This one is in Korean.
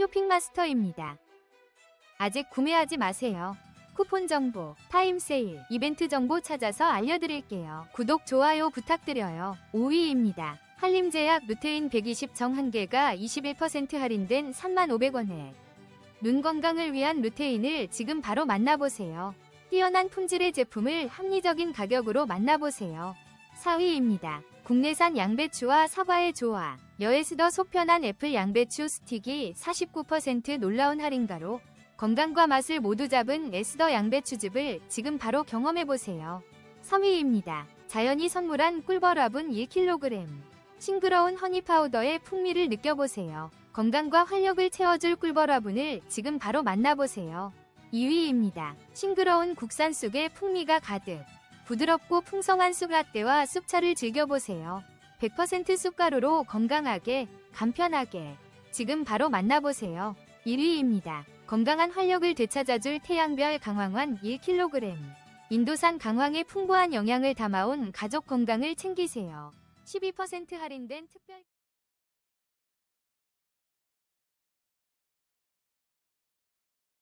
쇼핑마스터입니다. 아직 구매하지 마세요. 쿠폰 정보, 타임 세일, 이벤트 정보 찾아서 알려드릴게요. 구독, 좋아요 부탁드려요. 5위입니다. 한림제약 루테인 120정 한 개가 21% 할인된 3,500원에 눈 건강을 위한 루테인을 지금 바로 만나보세요. 뛰어난 품질의 제품을 합리적인 가격으로 만나보세요. 4위입니다. 국내산 양배추와 사과의 조화, 여에스더 속편한 애플 양배추 스틱이 49% 놀라운 할인가로 건강과 맛을 모두 잡은 에스더 양배추즙을 지금 바로 경험해보세요. 3위입니다. 자연이 선물한 꿀버라분 1kg. 싱그러운 허니 파우더의 풍미를 느껴보세요. 건강과 활력을 채워줄 꿀버라분을 지금 바로 만나보세요. 2위입니다. 싱그러운 국산 쑥의 풍미가 가득. 부드럽고 풍성한 쑥라떼와 쑥차를 즐겨보세요. 100% 쑥가루로 건강하게, 간편하게. 지금 바로 만나보세요. 1위입니다. 건강한 활력을 되찾아줄 태양별 강황환 1kg. 인도산 강황의 풍부한 영양을 담아온 가족 건강을 챙기세요. 12% 할인된 특별